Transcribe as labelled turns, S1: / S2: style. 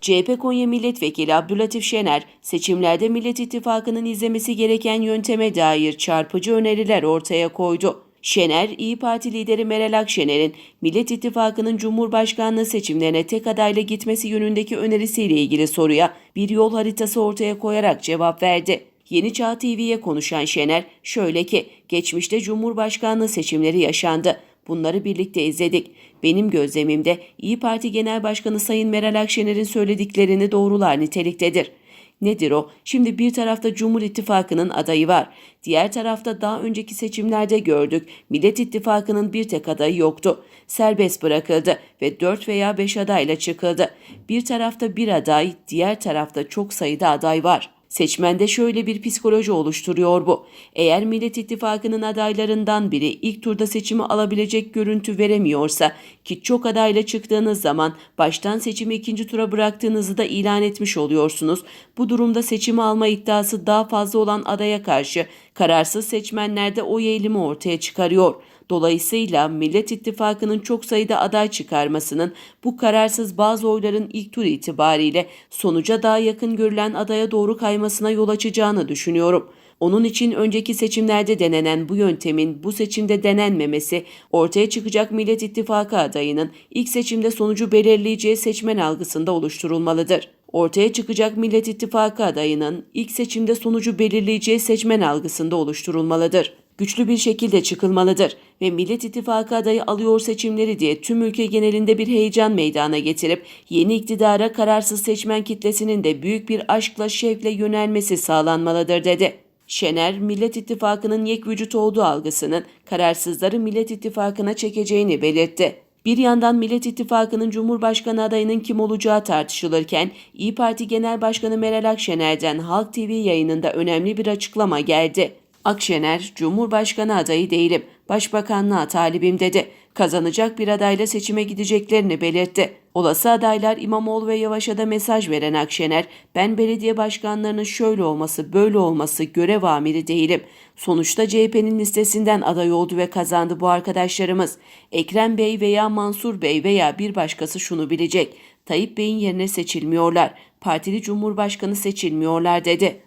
S1: CHP Konya Milletvekili Abdülatif Şener, seçimlerde Millet İttifakı'nın izlemesi gereken yönteme dair çarpıcı öneriler ortaya koydu. Şener, İyi Parti lideri Meral Akşener'in Millet İttifakı'nın Cumhurbaşkanlığı seçimlerine tek adayla gitmesi yönündeki önerisiyle ilgili soruya bir yol haritası ortaya koyarak cevap verdi. Yeni Çağ TV'ye konuşan Şener, şöyle ki, geçmişte Cumhurbaşkanlığı seçimleri yaşandı. Bunları birlikte izledik. Benim gözlemimde İyi Parti Genel Başkanı Sayın Meral Akşener'in söylediklerini doğrular niteliktedir. Nedir o? Şimdi bir tarafta Cumhur İttifakı'nın adayı var. Diğer tarafta daha önceki seçimlerde gördük. Millet İttifakı'nın bir tek adayı yoktu. Serbest bırakıldı ve 4 veya 5 adayla çıkıldı. Bir tarafta bir aday, diğer tarafta çok sayıda aday var. Seçmende şöyle bir psikoloji oluşturuyor bu. Eğer Millet İttifakı'nın adaylarından biri ilk turda seçimi alabilecek görüntü veremiyorsa ki çok adayla çıktığınız zaman baştan seçimi ikinci tura bıraktığınızı da ilan etmiş oluyorsunuz. Bu durumda seçimi alma iddiası daha fazla olan adaya karşı kararsız seçmenlerde oy eğilimi ortaya çıkarıyor. Dolayısıyla Millet İttifakı'nın çok sayıda aday çıkarmasının bu kararsız bazı oyların ilk tur itibariyle sonuca daha yakın görülen adaya doğru kaymasına yol açacağını düşünüyorum. Onun için önceki seçimlerde denenen bu yöntemin bu seçimde denenmemesi ortaya çıkacak Millet İttifakı adayının ilk seçimde sonucu belirleyeceği seçmen algısında oluşturulmalıdır. Ortaya çıkacak Millet İttifakı adayının ilk seçimde sonucu belirleyeceği seçmen algısında oluşturulmalıdır güçlü bir şekilde çıkılmalıdır ve Millet İttifakı adayı alıyor seçimleri diye tüm ülke genelinde bir heyecan meydana getirip yeni iktidara kararsız seçmen kitlesinin de büyük bir aşkla şevkle yönelmesi sağlanmalıdır dedi. Şener, Millet İttifakı'nın yek vücut olduğu algısının kararsızları Millet İttifakı'na çekeceğini belirtti. Bir yandan Millet İttifakı'nın Cumhurbaşkanı adayının kim olacağı tartışılırken İyi Parti Genel Başkanı Meral Akşener'den Halk TV yayınında önemli bir açıklama geldi. Akşener, Cumhurbaşkanı adayı değilim, başbakanlığa talibim dedi. Kazanacak bir adayla seçime gideceklerini belirtti. Olası adaylar İmamoğlu ve Yavaş'a da mesaj veren Akşener, ben belediye başkanlarının şöyle olması, böyle olması görev amiri değilim. Sonuçta CHP'nin listesinden aday oldu ve kazandı bu arkadaşlarımız. Ekrem Bey veya Mansur Bey veya bir başkası şunu bilecek. Tayyip Bey'in yerine seçilmiyorlar. Partili Cumhurbaşkanı seçilmiyorlar dedi.